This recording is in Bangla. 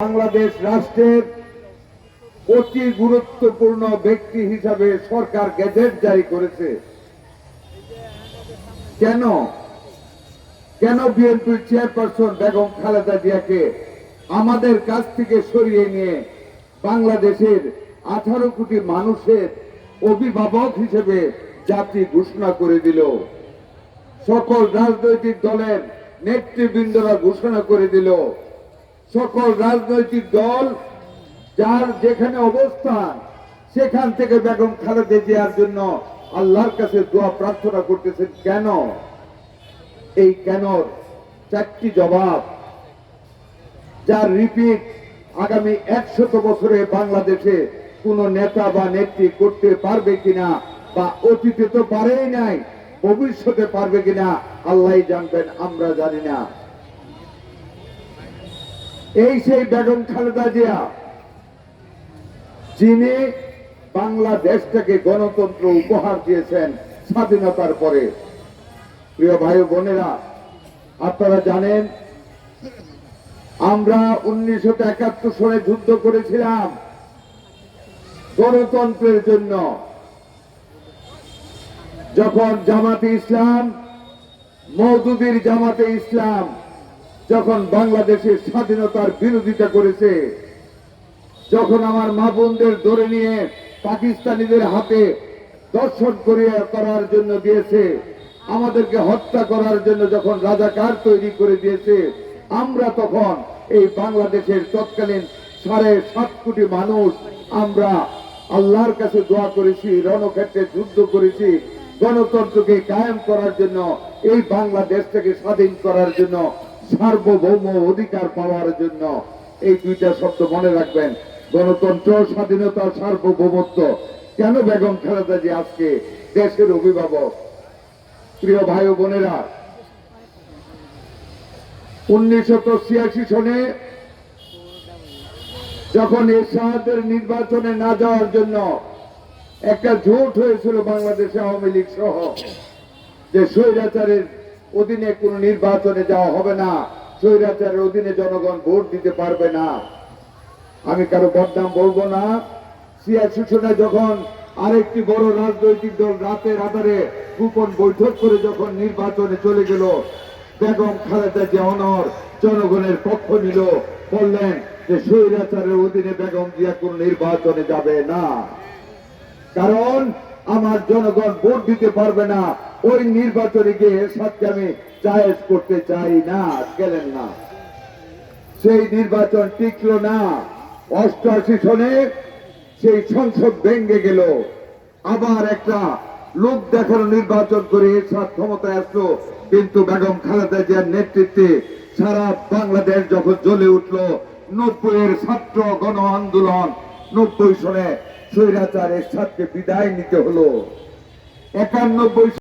বাংলাদেশ রাষ্ট্রের অতি গুরুত্বপূর্ণ ব্যক্তি হিসাবে সরকার গেজেট জারি করেছে। কেন? কেন বিএনপির চেয়ারপারসন বেগম খালেদা জিয়াকে আমাদের কাছ থেকে সরিয়ে নিয়ে বাংলাদেশের আঠারো কোটি মানুষের অভিভাবক হিসেবে জাতি ঘোষণা করে দিল? সকল রাজনৈতিক দলের নেতৃবৃন্দরা ঘোষণা করে দিল সকল রাজনৈতিক দল যার যেখানে অবস্থান, সেখান থেকে বেগম খালেদা জিয়ার জন্য আল্লাহর কাছে দোয়া প্রার্থনা করতেছেন, কেন? এই কেন চারটি জবাব। যার রিপিট আগামী একশত বছরে বাংলাদেশে কোন নেতা বা নেত্রী করতে পারবে কিনা বা অতীতে তো পারেই নাই, ভবিষ্যতে পারবে কিনা আল্লাহ জানবেন, আমরা জানি না। এই সেই বেগম খালেদা জিয়া, যিনি বাংলাদেশটাকে গণতন্ত্র উপহার দিয়েছেন স্বাধীনতার পরে। প্রিয় ভাই বোনেরা, আপনারা জানেন, আমরা উনিশশো একাত্তর সালে যুদ্ধ করেছিলাম গণতন্ত্রের জন্য। যখন জামাতে ইসলাম মৌদুদির জামাতে ইসলাম যখন বাংলাদেশের স্বাধীনতার বিরোধিতা করেছে, যখন আমার মা বোনদের ধরে নিয়ে পাকিস্তানিদের হাতে দর্শন করিয়া করার জন্য দিয়েছে, আমাদেরকে হত্যা করার জন্য যখন রাজাকার তৈরি করে দিয়েছে, আমরা তখন এই বাংলাদেশের তৎকালীন সাড়ে সাত কোটি মানুষ, আমরা আল্লাহর কাছে দোয়া করেছি, রণক্ষেত্রে যুদ্ধ করেছি, গণতন্ত্রকে কায়েম করার জন্য, এই বাংলাদেশটাকে স্বাধীন করার জন্য সার্বভৌম অধিকার পাওয়ার জন্য এই দুইটা শব্দ মনে রাখবেন। গণতন্ত্র, স্বাধীনতা, সার্বভৌমত্ব। কেন বেগম খালেদা জি আজকে দেশের অভিভাবক? প্রিয় ভাই বোনেরা, উনিশশো ছিয়াশি সনে যখন এরশাদের নির্বাচনে না যাওয়ার জন্য একটা জোট হয়েছিল বাংলাদেশ আওয়ামী লীগ সহ, যে স্বৈরাচারের অধীনে কোন নির্বাচনে যাওয়া হবে না। স্বৈরাচারের অধীনে জনগণ ভোট দিতে পারবে না। আমি কারও বদনাম বলব না। ছিয়াশি সনে যখন আরেকটি বড় রাজনৈতিক দল রাতের আধারে গোপন বৈঠক করে যখন নির্বাচনে চলে গেল, বেগম খালেদা জিয়া অনর জনগণের পক্ষ নিল, বললেন যে স্বৈরাচারের অধীনে বেগম জিয়া কোন নির্বাচনে যাবে না। কারণ আমার জনগণ ভোট দিতে পারবে না। ওই নির্বাচনে গিয়ে সাথে আমি জায়েজ করতে চাই না, গেলেন না। সেই নির্বাচন টিকলো না। অষ্টআশি সনে সেই সংসদ ভেঙ্গে গেল। আবার একটা লোক দেখানো নির্বাচন করে এরশাদ ক্ষমতায় আসলো, কিন্তু বেগম খালেদা জিয়ার নেতৃত্বে সারা বাংলাদেশ যখন জ্বলে উঠল, নব্বইয়ের ছাত্র গণ আন্দোলন নব্বই সনে স্বৈরাচার এরশাদকে বিদায় নিতে হলো। একানব্বই